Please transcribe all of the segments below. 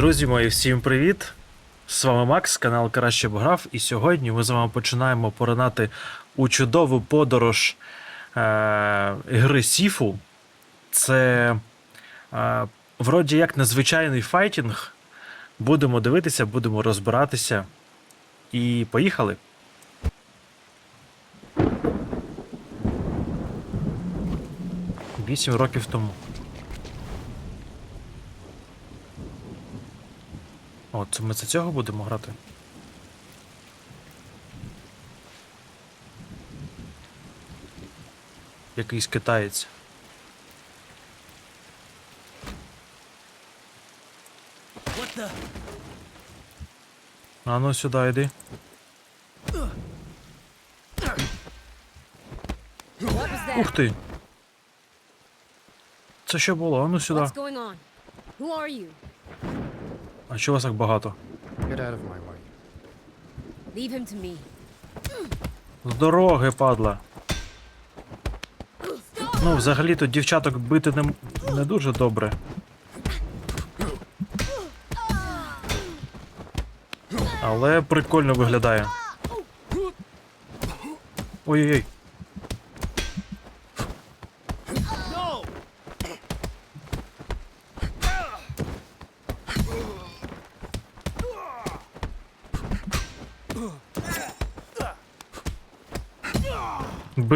Друзі мої, всім привіт! З вами Макс, канал Краще б і сьогодні ми з вами починаємо поринати у чудову подорож е- гри Сіфу. Це е- вроді як незвичайний файтінг. Будемо дивитися, будемо розбиратися. І поїхали. Вісім років тому. О, це ми за цього будемо грати? Якийсь китаєць. А ну сюди йди. Ух ти. Це що було? А ну сюди. А чого вас так багато? Get out of my way. Leave him to me. З дороги, падла. Ну, взагалі-то дівчаток бити не, не дуже добре. Але прикольно виглядає. Ой-ой-ой.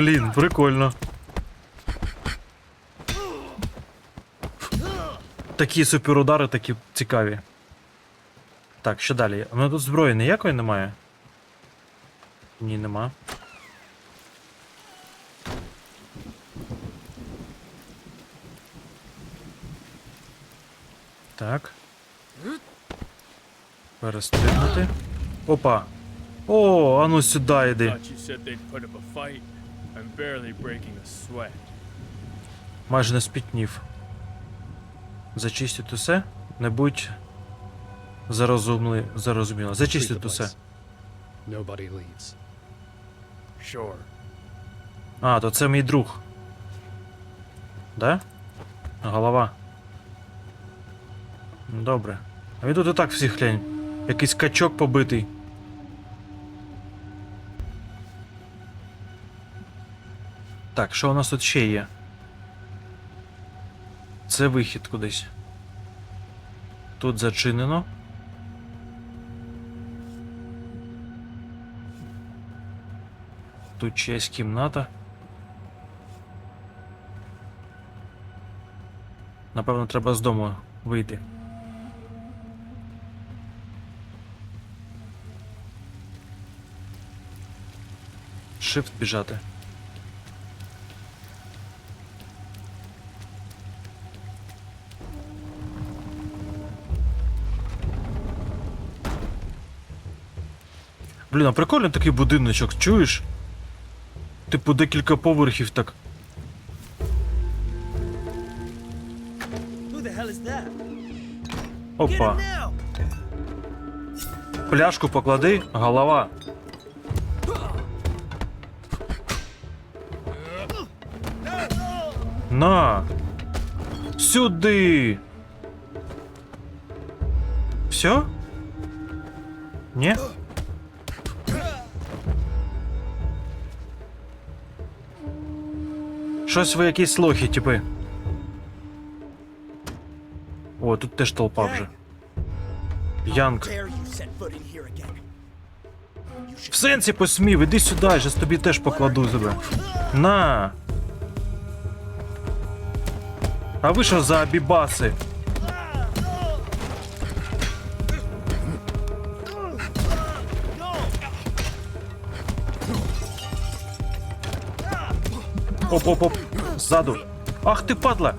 Блін, прикольно. Такі суперудари такі цікаві. Так, що далі? У мене тут зброї ніякої немає? Ні, нема. Так. Перестрибнути. Опа. О, а ну сюди йди. I'm barely breaking a sweat. Майже не спітнів. Зачистіть усе. Не будь зарозумли... зарозуміло. Treat Зачистіть усе. Nobody leaves. Sure. А, то це мій друг. Да? Голова. Добре. А він тут і так всіх глянь. Якийсь качок побитий. Так, що у нас тут ще є? Це вихід кудись. Тут зачинено. Тут чиясь кімната. Напевно, треба з дому вийти. Shift біжати. Блін, а прикольний такий будиночок, чуєш? Типу декілька поверхів так. Опа. Пляшку поклади, голова. На. Сюди. Все? Ні? Щось ви якісь слухи, типи. О, тут теж толпа вже. Янг. В сенсі посмів, іди сюди, я ж тобі теж покладу тебе. На. А ви що за абібаси? Оп-оп-оп. Ззаду. Ах ти падла.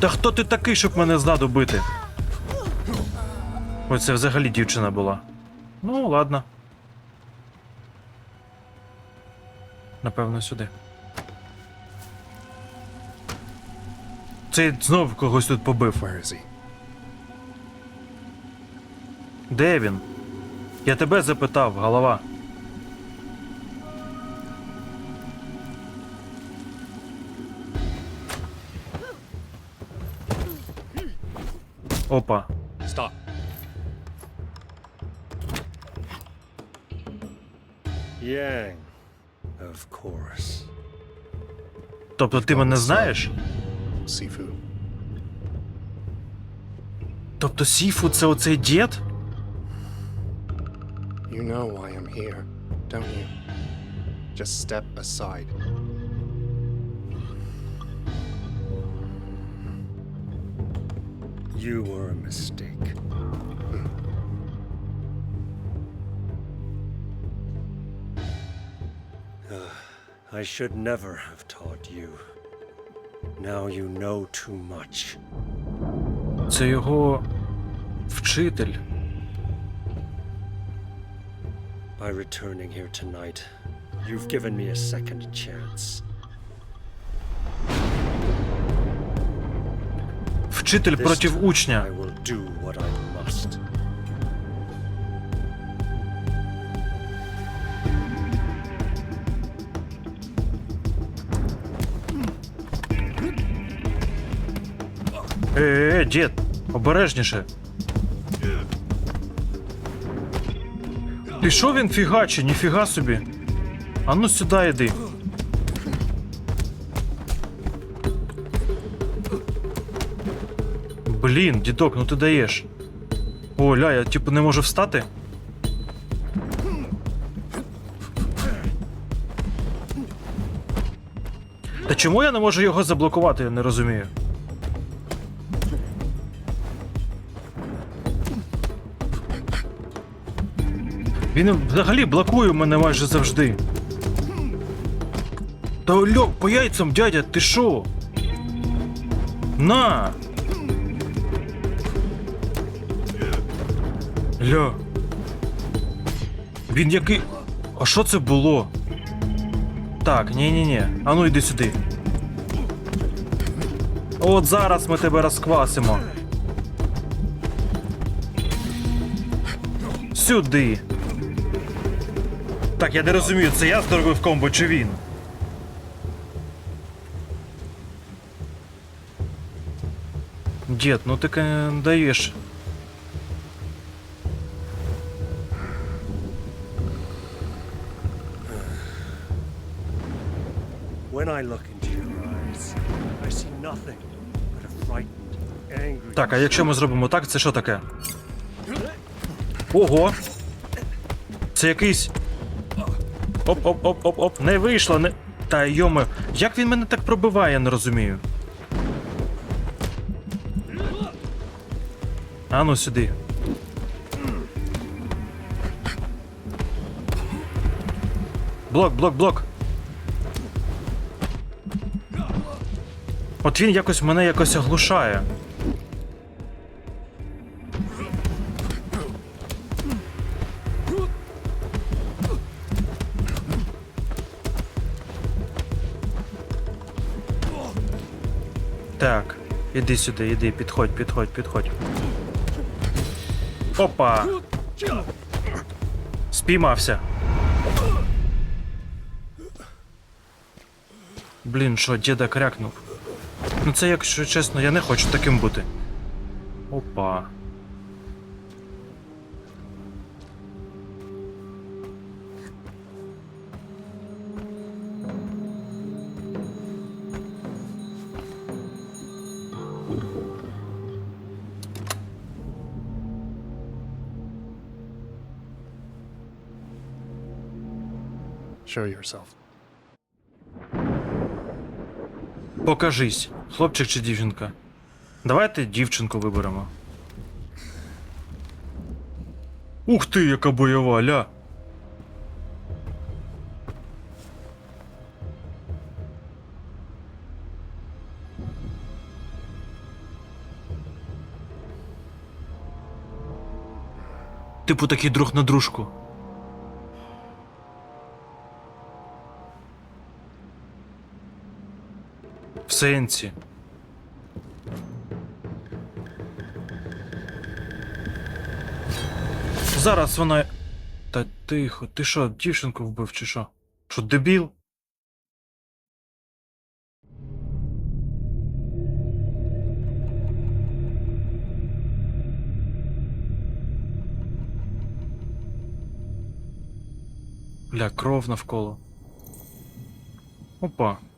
Та хто ти такий, щоб мене ззаду бити? Ой, це взагалі дівчина була. Ну, ладно. Напевно, сюди. Цей знов когось тут побив. Де він? Я тебе запитав, голова. Опа. Stop. Yang, of course. Тобто ти мене знаєш? Sifu. Тобто Сіфу це оцей дід? You know why I'm here, don't you? Just step aside. You were a mistake. Ah, I should never have taught you. Now you know too much. Це його вчитель. By returning here tonight, you've given me a second chance. Вчитель проти учня. Must. Е, е, дід, обережніше. Пішов він фігаче, ніфіга собі. А ну сюди йди. Блін, дідок, ну ти даєш. О, я типу не можу встати. Та чому я не можу його заблокувати, я не розумію. Він взагалі блокує мене майже завжди. Та льок, по яйцям, дядя, ти шо? На! Ля. Він який. А що це було? Так, ні-ні-ні. А ну йди сюди. От зараз ми тебе розквасимо. Сюди. Так, я не розумію, це я здоровив комбо чи він? Дід, ну ти даєш. Так, а якщо ми зробимо так, це що таке? Ого! Це якийсь. Оп-оп-оп-оп-оп. Не вийшло, не. Та йоме, як він мене так пробиває, я не розумію. А ну сюди. Блок, блок, блок. От він якось мене якось оглушає. Так, іди сюди, іди, підходь, підходь, підходь. Опа! Спіймався. Блін, що, діда крякнув. Ну це, якщо чесно, я не хочу таким бути. Опа. Show yourself. Покажись, хлопчик чи дівчинка. Давайте дівчинку виберемо. Ух ти, яка бойова, ля. Типу такий друг на дружку. сенсі? Зараз вона. Та тихо, ти що, дівчинку вбив, чи що? Що, дебіл? Бля, кров навколо. Опа.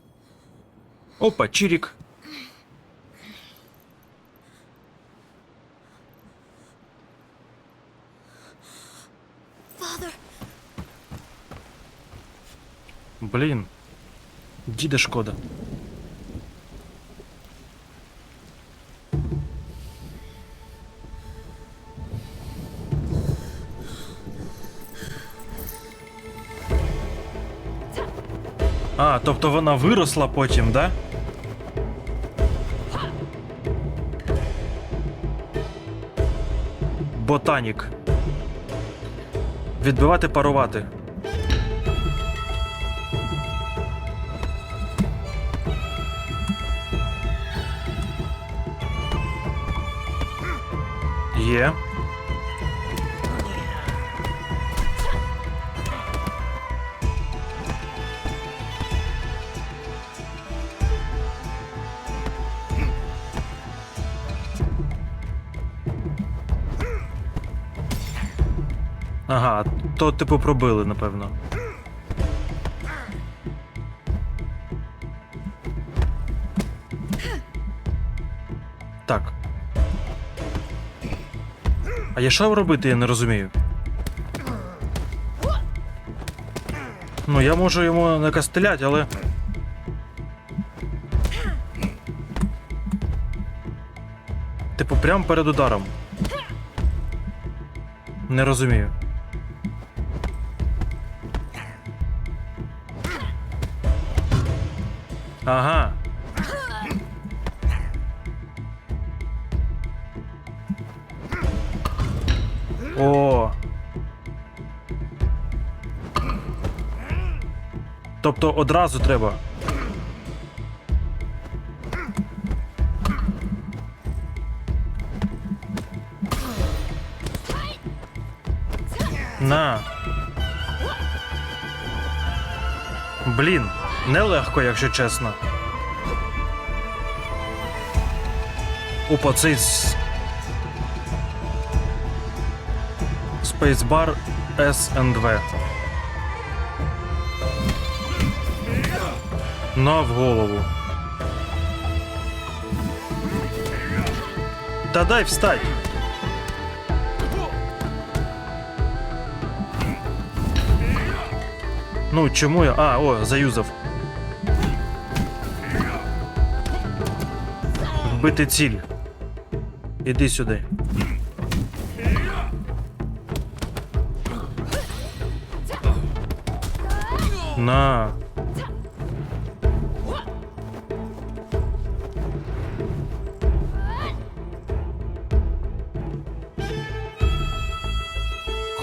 Опа, чирік. Father, Блін. Діда шкода. А, тобто вона виросла потім, да? Ботанік. Відбивати парувати. Є. Ага, то типу пробили, напевно. Так. А я що робити, я не розумію. Ну, я можу йому накастелять, але. Типу, прямо перед ударом. Не розумію. Ага. О. Тобто одразу треба. На. Блін, нелегко, якщо чесно. З- Spacebar S. На в голову. Та дай встать. Ну, чому я. А, о, заюзав. Вбити ціль. Іди сюди. На.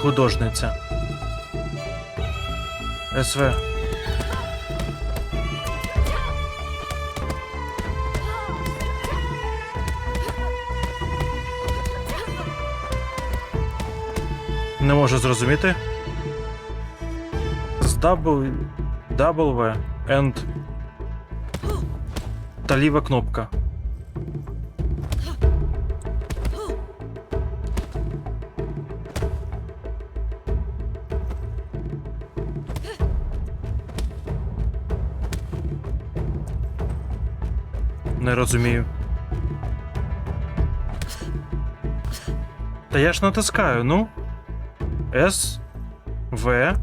Художниця. СВ. Не можу зрозуміти. З W, W and та ліва кнопка. Не розумію. Та я ж натискаю, ну. С, В.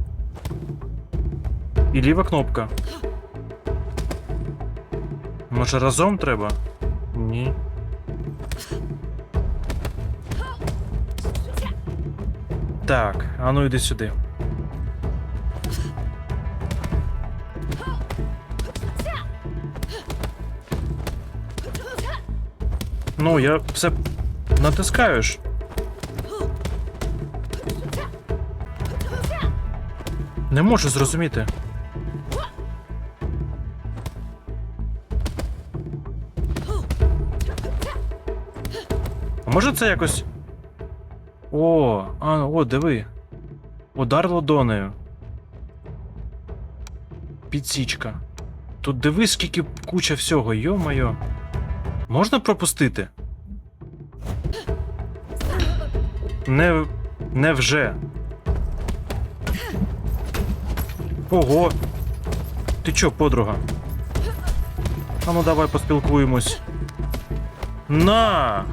І ліва кнопка. Може разом треба? Ні. Так, а ну йди сюди. Ну, я все натискаю Не можу зрозуміти. А може це якось. О, а, о, диви. Удар ладонею. Підсічка. Тут диви, скільки куча всього, йо-моє. Можна пропустити? Не. Не Ого! Ти чо, подруга? А ну давай поспілкуємось. На!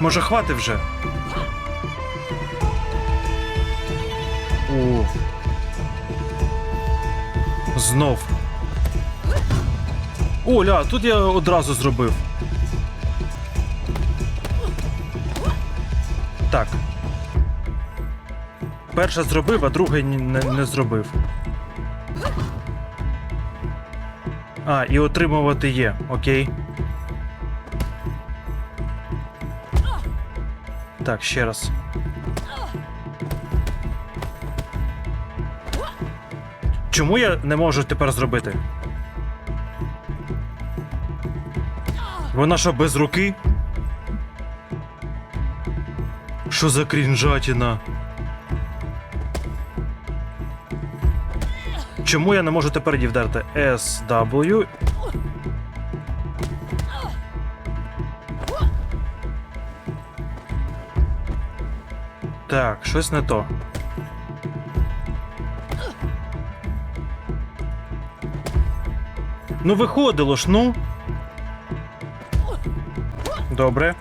Може, хвати вже? О. Знов. Оля, тут я одразу зробив. Так. Перше зробив, а друге не, не зробив. А, і отримувати є, окей. Так, ще раз. Чому я не можу тепер зробити? Вона що, без руки? Що за крінжатіна? Чому я не можу тепер її вдарити? SW. Так, щось не то. Ну, виходило ж, ну. Добре.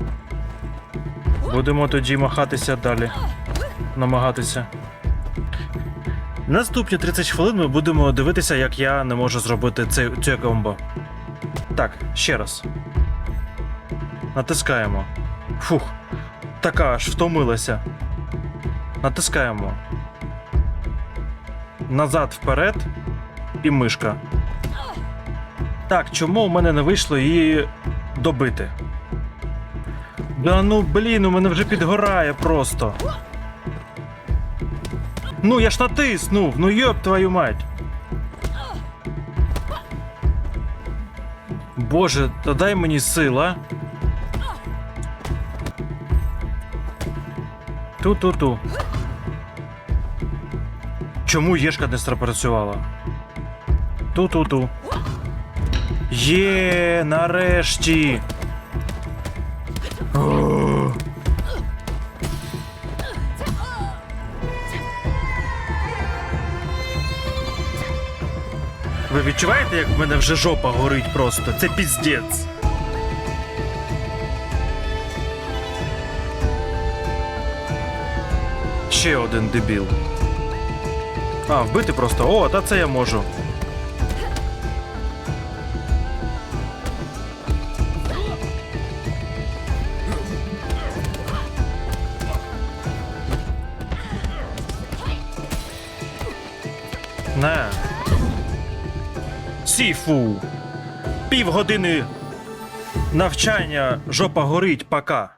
Будемо тоді махатися далі. Намагатися. Наступні 30 хвилин ми будемо дивитися, як я не можу зробити це, це комбо. Так, ще раз. Натискаємо. Фух. Така аж втомилася. Натискаємо. Назад вперед. І мишка. Так, чому у мене не вийшло її добити? Да ну блін, у мене вже підгорає просто. Ну, я ж натиснув, ну йоп твою мать. Боже, та дай мені сила. Ту-ту-ту. Чому Єшка не спрацювала? Ту-ту-ту. Є, нарешті. Ви відчуваєте, як в мене вже жопа горить просто? Це піздець. Ще один дебіл. А, вбити просто. О, та це я можу. Сіфу. Півгодини навчання жопа горить, пока.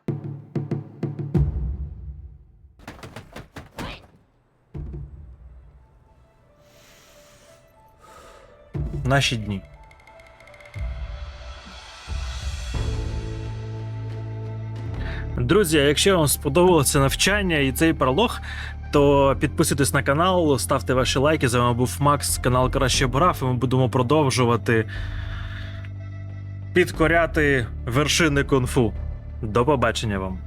Наші дні. Друзі, якщо вам сподобалося навчання і цей пролог, то підписуйтесь на канал, ставте ваші лайки. З вами був Макс, канал Краще Брав, і ми будемо продовжувати підкоряти вершини кунг-фу. До побачення вам.